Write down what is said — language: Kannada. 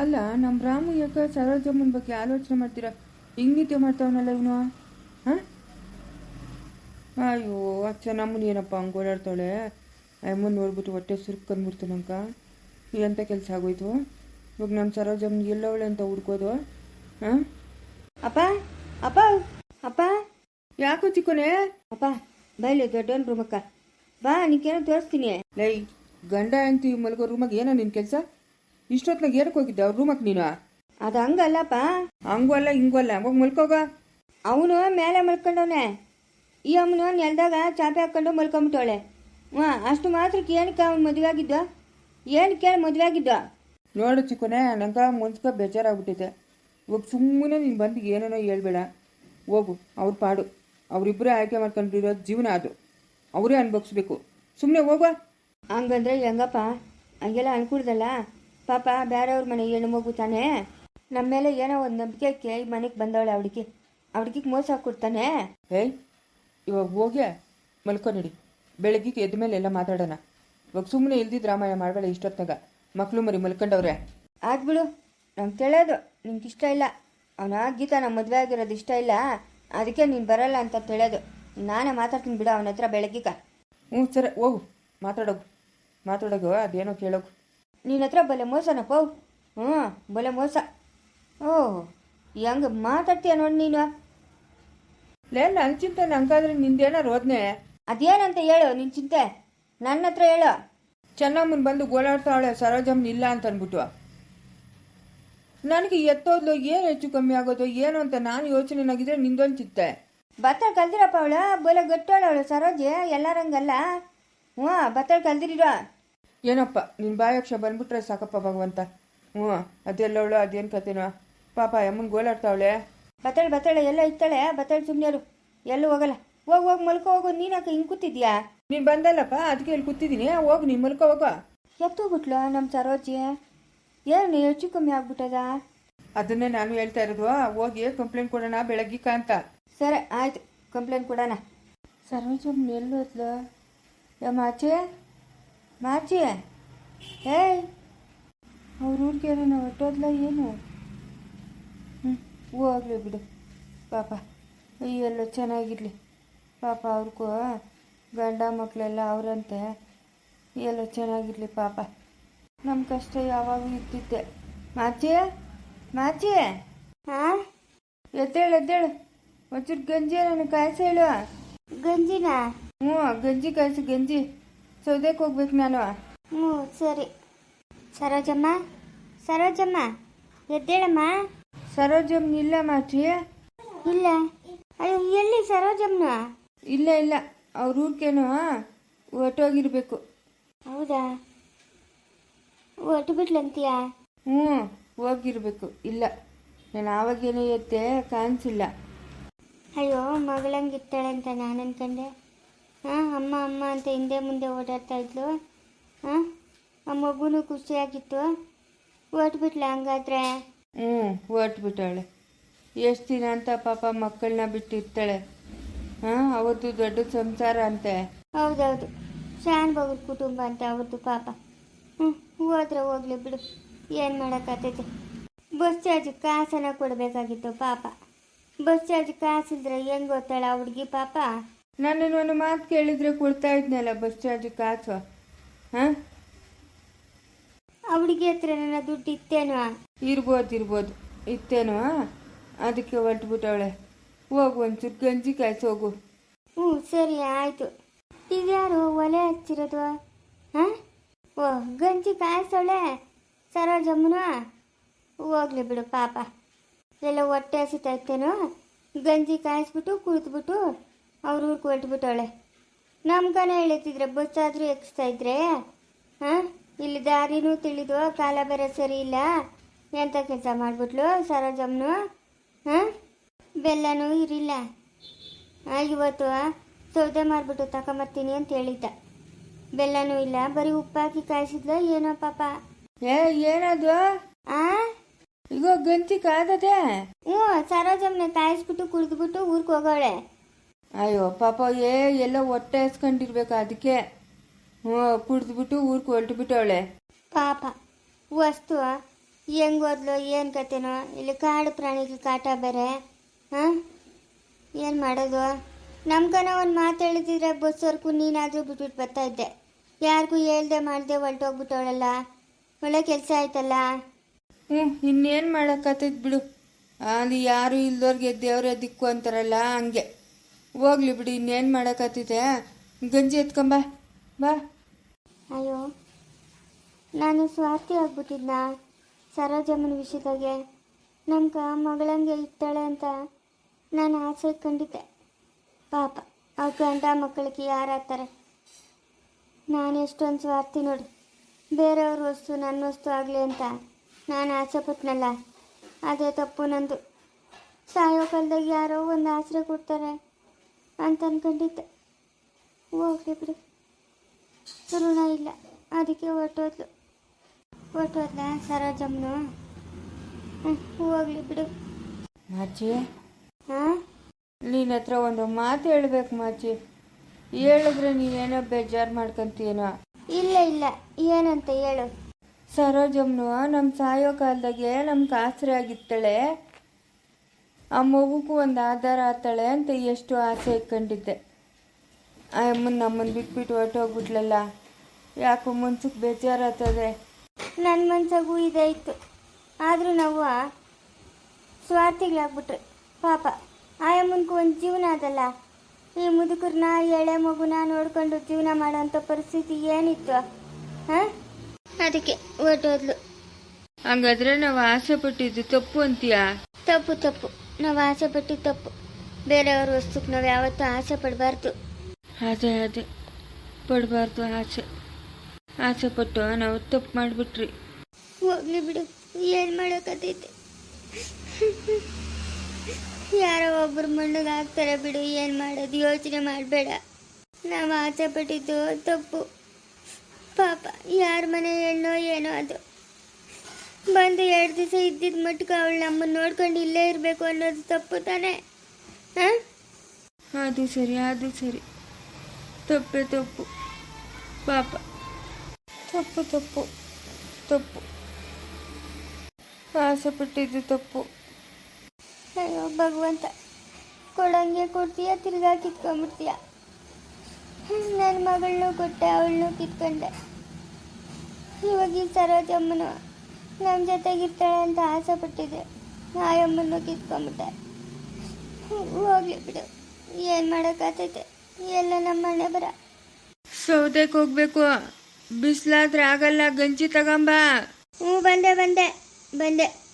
ಅಲ್ಲ ನಮ್ಮ ರಾಮು ಯಾಕೆ ಸರೋಜಮ್ಮನ ಬಗ್ಗೆ ಆಲೋಚನೆ ಮಾಡ್ತೀರಾ? ಹಿಂಗೆ ನಿತ್ಯ ಮಾಡ್ತಾವನಲ್ಲ ಇವನು? ಹಾಂ? ಅಯ್ಯೋ ಅಚ್ಚ ನಮ್ಮನ್ನ ಏನಪ್ಪ ಹಂಗೆ ಓಡಾಡ್ತಾಳೆ ಅಮ್ಮನ ನೋಡ್ಬಿಟ್ಟು ಹೊಟ್ಟೆ ಸುರ್ಕೊಂಡ್ಬಿಡ್ತು ನಂಕ ಎಂಥ ಕೆಲಸ ಆಗೋಯ್ತು? ಇವಾಗ ನಮ್ಮ ಸರೋಜಮ್ಮನ ಎಲ್ಲವಳೆ ಅಂತ ಹುಡ್ಕೋದು? ಹಾಂ? ಅಪ್ಪ ಅಪ್ಪ ಅಪ್ಪ. ಯಾಕೋ ಚಿಕ್ಕೋನೆ? ಅಪ್ಪ ಬೈಲಿ ದೊಡ್ಡವನ್ ರೂಮಕ್ಕ ಬಾ ನಿಕ್ಕೇನೋ ತೋರಿಸ್ತೀನಿ. ಲೈ ಗಂಡ ಅಂತಿ ಮಲ್ಗೋ ರೂಮಾಗ ಏನೋ ನಿನ್ನ ಕೆಲಸ? ಇಷ್ಟೊತ್ನಾಗ ಏನಕ್ಕೆ ಹೋಗಿದ್ದೆ ಅವ್ರ ರೂಮಕ್ಕೆ ನೀನು? ಅದು ಹಂಗಲ್ಲಪ್ಪ. ಹಂಗೂ ಅಲ್ಲ ಹಿಂಗೂ ಅಲ್ಲ. ಹೋಗಿ ಮಲ್ಕೋಗ. ಅವನು ಮೇಲೆ ಮಲ್ಕೊಂಡವನೆ. ಈ ಅಮ್ಮನು ನೆಲದಾಗ ಚಾಪೆ ಹಾಕ್ಕೊಂಡು ಮಲ್ಕೊಂಬಿಟ್ಟವಳೆ. ಹಾಂ ಅಷ್ಟು ಮಾತ್ರಕ್ಕೆ ಏನಕ್ಕೆ ಅವ್ನು ಮದುವೆ ಆಗಿದ್ದ? ಏನಕ್ಕೆ ಮದುವೆ ಆಗಿದ್ದ? ನೋಡು ಚಿಕ್ಕನೆ ನಂಗೆ ಮುನ್ಸ್ಕ ಬೇಜಾರಾಗ್ಬಿಟ್ಟಿದೆ. ಇವಾಗ ಸುಮ್ಮನೆ ನೀನು ಬಂದು ಏನೇನೋ ಹೇಳ್ಬೇಡ. ಹೋಗು ಅವ್ರ ಪಾಡು. ಅವರಿಬ್ಬರೇ ಆಯ್ಕೆ ಮಾಡ್ಕೊಂಡಿರೋ ಜೀವನ ಅದು. ಅವರೇ ಅನ್ಭವಿಸ್ಬೇಕು. ಸುಮ್ಮನೆ ಹೋಗುವ. ಹಂಗಂದ್ರೆ ಹೆಂಗಪ್ಪ? ಹಂಗೆಲ್ಲ ಅನ್ಕೂಡ್ದಲ್ಲ? ಪಾಪ ಬೇರೆಯವ್ರ ಮನೆ ಹೆಣ್ಣು ಮಗು ತಾನೆ. ನಮ್ಮ ಮೇಲೆ ಏನೋ ಒಂದು ನಂಬಿಕೆ ಈ ಮನೆಗೆ ಬಂದವಳೆ ಅವಳಿಗೆ. ಅವಳಿಗೆ ಮೋಸ ಕೊಡ್ತಾನೆ. ಏಯ್ ಇವಾಗ ಹೋಗಿ ಮಲ್ಕೊ ನಡಿ. ಬೆಳಗ್ಗೆ ಎದ್ದ ಮೇಲೆ ಎಲ್ಲ ಮಾತಾಡೋಣ. ಇವಾಗ ಸುಮ್ಮನೆ ಇಲ್ದಿದ್ದು ರಾಮಾಯಣ ಮಾಡಬೇಡ ಇಷ್ಟೊತ್ತಾಗ ಮಕ್ಕಳು ಮರಿ ಮಲ್ಕೊಂಡವ್ರೆ. ಆಗ್ಬಿಡು ನಂಗೆ ಕೇಳೋದು. ನಿಂಗೆ ಇಷ್ಟ ಇಲ್ಲ. ಅವನ ಗೀತ ನಮ್ಮ ಮದುವೆ ಆಗಿರೋದು ಇಷ್ಟ ಇಲ್ಲ. ಅದಕ್ಕೆ ನೀನು ಬರಲ್ಲ ಅಂತ ತಿಳಿಯೋದು ನಾನೇ ಮಾತಾಡ್ತೀನಿ ಬಿಡು ಅವನ ಹತ್ರ ಬೆಳಗ್ಗೆ ಹ್ಞೂ ಸರಿ ಹೋಗು. ಮಾತಾಡೋಗು. ಮಾತಾಡೋಗು ಅದೇನೋ ಕೇಳೋಗು. ನಿನ್ನ ಹತ್ರ ಬಲೆ ಮೋಸನ ಪೌ ಹ್ಞೂ ಬಲೆ ಮೋಸ. ಓಹ್ ಹೆಂಗೆ ಮಾತಾಡ್ತೀಯ ನೋಡಿ ನೀನು? ಲೇ ನನ್ನ ಚಿಂತೆ ನಂಗಾದ್ರೆ ನಿಂದೇನೋ ರೋದ್ನೆ ಅದೇನಂತ ಹೇಳು ನಿನ್ನ ಚಿಂತೆ. ನನ್ನ ಹತ್ರ ಹೇಳು. ಚೆನ್ನಮ್ಮನ ಬಂದು ಗೋಳಾಡ್ತಾಳೆ ಸರೋಜಮ್ಮನ ಇಲ್ಲ ಅಂತ ಅಂದ್ಬಿಟ್ಟು ನನಗೆ ಎತ್ತೋದ್ಲು ಏನು ಹೆಚ್ಚು ಕಮ್ಮಿ ಆಗೋದು ಏನು ಅಂತ ನಾನು ಯೋಚನೆನಾಗಿದ್ರೆ ನಿಂದೊಂದು ಚಿತ್ತೆ ಬತ್ತಳ ಕಲ್ದಿರಪ್ಪ ಅವಳ? ಬಲೆ ಗಟ್ಟೋಳು ಅವಳು ಸರೋಜೆ ಎಲ್ಲರಂಗಲ್ಲ? ಹ್ಞೂ ಬತ್ತಳ ಕಲ್ದಿರೋ ಏನಪ್ಪ ನಿನ್ನ ಬಾಯಕ್ಷ ಬಂದ್ಬಿಟ್ರೆ ಸಾಕಪ್ಪ ಭಗವಂತ. ಹ್ಞೂ ಅದೆಲ್ಲವಳು ಅದೇನು ಕತೆನೋ. ಪಾಪ ಅಮ್ಮನ ಗೋಳಾಡ್ತಾವಳೆ ಬತ್ತಾಳೆ ಬತ್ತಾಳೆ ಎಲ್ಲ ಇತ್ತಾಳೆ ಬತ್ತಳೆ ಸುಮ್ಮನೆರು ಎಲ್ಲೂ ಹೋಗಲ್ಲ. ಹೋಗಿ ಹೋಗಿ ಮಲ್ಕೋ ಹೋಗು. ನೀನಾಕ ಹಿಂಗೆ ಕೂತಿದ್ಯಾ? ನೀನು ಬಂದಲ್ಲಪ್ಪ ಅದಕ್ಕೆ ಇಲ್ಲಿ ಕೂತಿದ್ದೀನಿ ಹೋಗಿ ನೀನು ಮಲ್ಕೋ ಹೋಗೋ. ಎತ್ತೋಗ್ಬಿಟ್ಲು ನಮ್ಮ ಸರೋಜಿ? ಏನು ಹೆಚ್ಚು ಕಮ್ಮಿ ಆಗ್ಬಿಟ್ಟದ? ಅದನ್ನೇ ನಾನು ಹೇಳ್ತಾ ಇರೋದು. ಹೋಗಿ ಕಂಪ್ಲೇಂಟ್ ಕೊಡೋಣ ಬೆಳಗ್ಗೆ ಕಾಂತ. ಸರಿ ಆಯ್ತು. ಕಂಪ್ಲೇಂಟ್ ಕೊಡೋಣ. ಸರೋಜಮ್ಮನ ಎಲ್ಲೋದ್ಲು ಯಮ್ಮ ಮಾಚಿ ಮಾಚಿ ಏಯ್ ಅವ್ರ ಹುಡುಗಿಯರು ಏನೋ ಹೊಟ್ಟೋದ್ಲ ಏನು? ಹ್ಞೂ ಹೋಗ್ಲಿ ಬಿಡು. ಪಾಪ ಎಲ್ಲ ಚೆನ್ನಾಗಿರಲಿ. ಪಾಪ ಅವ್ರಿಗೂ ಗಂಡ ಮಕ್ಕಳೆಲ್ಲ ಅವರಂತೆ. ಎಲ್ಲ ಚೆನ್ನಾಗಿರಲಿ ಪಾಪ. ನಮ್ಮ ಕಷ್ಟ ಯಾವಾಗೂ ಇರ್ತಿದ್ದೆ ಮಾಚಿ ಮಾಚಿ ಹಾಂ? ಎದ್ದೇಳು ಎದ್ದೇಳು. ಒಂಚೂರು ಗಂಜಿ ನನಗೆ ಕಾಯಿಸಿ ಹೇಳು. ಗಂಜಿನ? ಹ್ಞೂ ಗಂಜಿ ಕಾಯಿಸಿ ಗಂಜಿ. ಸೌದೆಗೆ ಹೋಗ್ಬೇಕು ನಾನು ಹ್ಞೂ ಸರಿ. ಸರೋಜಮ್ಮ ಸರೋಜಮ್ಮ ಎದ್ದೇಳಮ್ಮ. ಸರೋಜಮ್ಮ ಇಲ್ಲ ಮಾತ್ರಿ. ಇಲ್ಲ. ಅಯ್ಯೋ ಎಲ್ಲಿ ಸರೋಜಮ್ಮ ಇಲ್ಲ ಇಲ್ಲ. ಅವ್ರ ಊರ್ಕೇನು ಹೊಟ್ಟೋಗಿರ್ಬೇಕು ಹೌದಾ? ಒಟ್ಟು ಬಿಟ್ಲಂತೀಯ ಹ್ಞೂ ಹೋಗಿರ್ಬೇಕು. ಇಲ್ಲ. ನಾನು ಆವಾಗೇನೋ ಎತ್ತೆ ಕಾಣಿಸಿಲ್ಲ. ಅಯ್ಯೋ ಮಗಳಂಗಿತ್ತಾಳೆ ಅಂತ ನಾನು ಅನ್ಕೊಂಡೆ. ಹಾಂ ಅಮ್ಮ ಅಮ್ಮ ಅಂತ ಹಿಂದೆ ಮುಂದೆ ಓಡಾಡ್ತಾ ಇದ್ಲು. ಹಾಂ ಆ ಮಗುನೂ ಖುಷಿಯಾಗಿತ್ತು. ಓಟ್ಬಿಟ್ಲ ಹಂಗಾದ್ರೆ? ಹ್ಞೂ ಓಟ್ಬಿಟ್ಟಾಳೆ ಎಷ್ಟು ದಿನ ಅಂತ ಪಾಪ ಮಕ್ಕಳನ್ನ ಬಿಟ್ಟಿರ್ತಾಳೆ. ಹಾಂ ಅವತ್ತು ದೊಡ್ಡ ಸಂಸಾರ ಅಂತೆ. ಹೌದೌದು. ಶಾನ್ ಬಗ್ರ ಕುಟುಂಬ ಅಂತ ಅವತ್ತು ಪಾಪ. ಹ್ಞೂ ಹೋದ್ರೆ ಹೋಗ್ಲಿ ಬಿಡು. ಏನು ಮಾಡೋಕ್ಕಾಗ್ತೈತೆ? ಬಸ್ ಚಾರ್ಜ್ ಕಾಸನ್ನು ಕೊಡಬೇಕಾಗಿತ್ತು ಪಾಪ. ಬಸ್ ಚಾರ್ಜ್ ಕಾಸಿದ್ರೆ ಹೆಂಗೆ ಗೊತ್ತಾಳ ಆ ಹುಡುಗಿ ಪಾಪ? ನನ್ನನ್ನು ಒಂದು ಮಾತು ಕೇಳಿದ್ರೆ ಕೊಡ್ತಾ ಇದ್ನಲ್ಲ ಬಸ್ ಚಾರ್ಜ್ ಕಾಸು? ಹಾಂ? ಅವಳಿಗೆ ಹತ್ರ ನನ್ನ ದುಡ್ಡು ಇತ್ತೇನೋ? ಇರ್ಬೋದು ಇರ್ಬೋದು. ಇತ್ತೇನೋ? ಅದಕ್ಕೆ ಹೊರಟ್ಬಿಟ್ಟವಳೆ. ಹೋಗು ಒಂಚೂರು ಗಂಜಿ ಕಾಯಿಸಿ ಹೋಗು. ಹ್ಞೂ ಸರಿ ಆಯಿತು. ಇದ್ಯಾರು ಒಲೆ ಹಚ್ಚಿರೋದು? ಹಾಂ? ಓ ಗಂಜಿ ಕಾಯಿಸೋಳೆ? ಸರೋಜಮ್ಮನು? ಹೋಗ್ಲಿ ಬಿಡು ಪಾಪ. ಎಲ್ಲ ಹೊಟ್ಟೆ ಹಸಿತೈತೇನೋ ಗಂಜಿ ಕಾಯಿಸ್ಬಿಟ್ಟು ಕುಳಿತುಬಿಟ್ಟು ಅವ್ರ ಊರಿಗೆ ಹೊರಟ್ಬಿಟ್ಟವಳೆ. ನಮ್ಗನ ಹೇಳ್ತಿದ್ರೆ ಬಸ್ ಆದರೂ ಎಕ್ಸ್ತಾ ಇದ್ರೆ? ಹಾಂ? ಇಲ್ಲಿ ದಾರಿನೂ ತಿಳಿದು ಕಾಲ ಬೇರೆ ಸರಿ ಇಲ್ಲ. ಎಂಥ ಕೆಲಸ ಮಾಡಿಬಿಟ್ಲು ಸರೋಜಮ್ಮನು ಹಾಂ? ಬೆಲ್ಲನೂ ಇರಿಲ್ಲ. ಇವತ್ತು ಸೌದೆ ಮಾಡಿಬಿಟ್ಟು ತಗೊಂಬರ್ತೀನಿ ಅಂತ ಹೇಳಿದ್ದ. ಬೆಲ್ಲನೂ ಇಲ್ಲ ಬರೀ ಉಪ್ಪಾಕಿ ಕಾಯಿಸಿದ್ಲ. ಏನೋ ಪಾಪ. ಏ ಏನದು? ಆ? ಈಗ ಗಂತಿ ಕಾದದೆ. ಹ್ಞೂ ಸರೋಜಮ್ಮನ ಕಾಯಿಸ್ಬಿಟ್ಟು ಕುಡಿದ್ಬಿಟ್ಟು ಊರಿಗೆ ಹೋಗೋಳೆ. ಅಯ್ಯೋ ಪಾಪ ಏ ಎಲ್ಲ ಹೊಟ್ಟೆ ಹಸ್ಕೊಂಡಿರ್ಬೇಕು ಅದಕ್ಕೆ. ಹ್ಞೂ ಕುಡಿದ್ಬಿಟ್ಟು ಊರಿಗೆ ಹೊರಟುಬಿಟ್ಟವಳೆ. ಪಾಪ ವಸ್ತು ಹೆಂಗ್ ಓದ್ಲು ಏನು ಕತೆನೋ ಇಲ್ಲಿ ಕಾಡು ಪ್ರಾಣಿಗೆ ಕಾಟ ಬೇರೆ ಹಾಂ? ಏನು ಮಾಡೋದು? ನಮ್ಗನ ಒಂದು ಮಾತು ಹೇಳಿದ್ರೆ ಬಸ್ಸವ್ರಿಗೂ ನೀನಾದರೂ ಬಿಟ್ಬಿಟ್ಟು ಬರ್ತಾ ಇದ್ದೆ. ಯಾರಿಗೂ ಹೇಳ್ದೆ ಮಾಡ್ದೆ ಹೊಲ್ಟೋಗ್ಬಿಟ್ಟವಳಲ್ಲ ಒಳ್ಳೆ ಕೆಲಸ ಆಯ್ತಲ್ಲ? ಹ್ಞೂ ಇನ್ನೇನು ಮಾಡೋಕ್ಕತ್ತೈತೆ ಬಿಡು. ಅಲ್ಲಿ ಯಾರು ಇಲ್ದವ್ರಿಗೆ ದೇವ್ರ ದಿಕ್ಕು ಅಂತಾರಲ್ಲ ಹಂಗೆ. ಹೋಗ್ಲಿ ಬಿಡಿ ಇನ್ನೇನು ಮಾಡಕತ್ತಿದೆ ಗಂಜಿ ಎತ್ಕೊಂಬ ಬಾ ಅಯ್ಯೋ, ನಾನು ಸ್ವಾರ್ಥಿ ಆಗ್ಬಿಟ್ಟಿದ್ನ? ಸರೋಜಮ್ಮನ ವಿಷಯದಾಗೆ. ನಮ್ಗ ಮಗಳಂಗೆ ಇರ್ತಾಳೆ ಅಂತ ನಾನು ಆಸೆ ಕಂಡಿದ್ದೆ. ಪಾಪ ಅವ್ರ ಗಂಡ ಮಕ್ಕಳಿಗೆ ಯಾರಾಗ್ತಾರೆ? ನಾನು ಎಷ್ಟೊಂದು ಸ್ವಾರ್ಥಿ ನೋಡಿ. ಬೇರೆಯವ್ರ ವಸ್ತು ನನ್ನ ವಸ್ತು ಆಗಲಿ ಅಂತ ನಾನು ಆಸೆ ಪಟ್ನಲ್ಲ. ಅದೇ ತಪ್ಪು ನಂದು. ಸಾಯೋ ಕಾಲದಾಗ ಯಾರೋ ಒಂದು ಆಸರೆ ಕೊಡ್ತಾರೆ. ಅಂತ ಅಂದ್ಕೊಂಡಿದ್ದೆ ಹೋಗ್ಲಿ ಬಿಡು. ಋಣ ಇಲ್ಲ. ಅದಕ್ಕೆ ಹೊಟ್ಟೋದ್ಲು ಹೊಟ್ಟೋದ್ಲ ಸರೋಜಮ್ಮನು? ಹೋಗ್ಲಿ ಬಿಡು. ಮಾಚಿ? ಹಾಂ? ನಿನ್ನ ಹತ್ರ ಒಂದು ಮಾತು ಹೇಳ್ಬೇಕು ಮಾಚಿ. ಹೇಳಿದ್ರೆ ನೀನೇನೋ ಬೇಜಾರು ಮಾಡ್ಕೊಂತೀನೋ ಇಲ್ಲ ಇಲ್ಲ. ಏನಂತ ಹೇಳು. ಸರೋಜಮ್ನು ನಮ್ಮ ಸಾಯೋ ಕಾಲದಾಗೆ ನಮ್ಗೆ ಆಸರೆ ಆಗಿತ್ತಾಳೆ. ಆ ಮಗುಗೂ ಒಂದು ಆಧಾರ ಆತಾಳೆ ಅಂತ ಎಷ್ಟು ಆಸೆ ಇಟ್ಕೊಂಡಿದ್ದೆ. ಆ ಅಮ್ಮನ ನಮ್ಮನ್ನು ಬಿಟ್ಬಿಟ್ಟು ಹೊರ್ಟೋಗ್ಬಿಟ್ಲಲ್ಲ ಯಾಕೋ ಮನ್ಸಕ್ಕೆ ಬೇಜಾರಾಗ್ತದೆ. ನನ್ನ ಮನ್ಸಾಗೂ ಇದೇ ಇತ್ತು. ಆದರೂ ನಾವು ಸ್ವಾರ್ಥಿಗಳಾಗ್ಬಿಟ್ರೆ. ಪಾಪ ಆಯಮ್ಮನ್ಗೂ ಒಂದು ಜೀವನ ಅದಲ್ಲ. ಈ ಮುದುಕರನ್ನ ಎಳೆ ಮಗುನ ನೋಡ್ಕೊಂಡು ಜೀವನ ಮಾಡೋಂಥ ಪರಿಸ್ಥಿತಿ ಏನಿತ್ತು? ಹಾಂ? ಅದಕ್ಕೆ ಹೊರಟೋದ್ಲು. ಹಂಗಾದ್ರೆ ನಾವು ಆಸೆ ಪಟ್ಟಿದ್ದು ತಪ್ಪು ಅಂತೀಯಾ? ತಪ್ಪು ತಪ್ಪು. ನಾವು ಆಸೆ ಪಟ್ಟಿದ್ದು ತಪ್ಪು. ಬೇರೆಯವ್ರ ವಸ್ತುಕ್ಕೆ ನಾವು ಯಾವತ್ತೂ ಆಸೆ ಪಡಬಾರ್ದು. ಅದೇ ಅದೇ. ಪಡಬಾರ್ದು ಆಸೆ. ಆಸೆ ಪಟ್ಟು ನಾವು ತಪ್ಪು ಮಾಡಿಬಿಟ್ರಿ. ಹೋಗ್ಲಿ ಬಿಡು. ಏನು ಮಾಡೋಕ್ಕತ್ತೈತೆ ಯಾರೋ ಒಬ್ಬರು ಮಣ್ಣಿಗೆ ಹಾಕ್ತಾರೆ ಬಿಡು. ಏನು ಮಾಡೋದು? ಯೋಚನೆ ಮಾಡಬೇಡ. ನಾವು ಆಸೆ ಪಟ್ಟಿದ್ದು ತಪ್ಪು. ಪಾಪ ಯಾರ ಮನೆ ಹೆಣ್ಣೋ ಏನೋ ಅದು. ಬಂದು ಎರಡು ದಿವಸ ಇದ್ದಿದ್ದ ಮಟ್ಕ ಅವಳು ನಮ್ಮನ್ನು ನೋಡ್ಕೊಂಡು ಇಲ್ಲೇ ಇರಬೇಕು ಅನ್ನೋದು ತಪ್ಪು ತಾನೆ? ಹಾಂ? ಅದು ಸರಿ ಅದು ಸರಿ. ತಪ್ಪೆ ತಪ್ಪು. ಪಾಪ. ತಪ್ಪು ತಪ್ಪು. ತಪ್ಪು. ಆಸೆ ಪಟ್ಟಿದ್ದು ತಪ್ಪು. ಅಯ್ಯೋ ಭಗವಂತ ಕೊಡಂಗೆ ಕೊಡ್ತೀಯ ತಿರ್ಗಾ ಕಿತ್ಕೊಂಡ್ಬಿಡ್ತೀಯ? ನನ್ನ ಮಗಳನ್ನೂ ಕೊಟ್ಟೆ ಅವಳನ್ನೂ ಕಿತ್ಕೊಂಡೆ. ಇವಾಗ ಈ ಸರೋಜಮ್ಮನು ನಮ್ಮ ಜೊತೆಗಿರ್ತಾಳೆ ಅಂತ ಆಸೆ ಪಟ್ಟಿದ್ದೆ. ಆಯಮ್ಮನ್ನು ಕಿತ್ಕೊಂಡ್ಬಿಟ್ಟೆ. ಹೋಗ್ಲಿ ಬಿಡು. ಏನು ಮಾಡೋಕ್ಕಾಗ್ತೈತೆ ಎಲ್ಲ ನಮ್ಮ ಮನೆ ಬರ. ಸೌದೆಗೆ ಹೋಗ್ಬೇಕು. ಬಿಸಿಲಾದ್ರೆ ಆಗಲ್ಲ. ಗಂಜಿ ತಗೊಂಬ. ಹ್ಞೂ ಬಂದೆ ಬಂದೆ. ಬಂದೆ.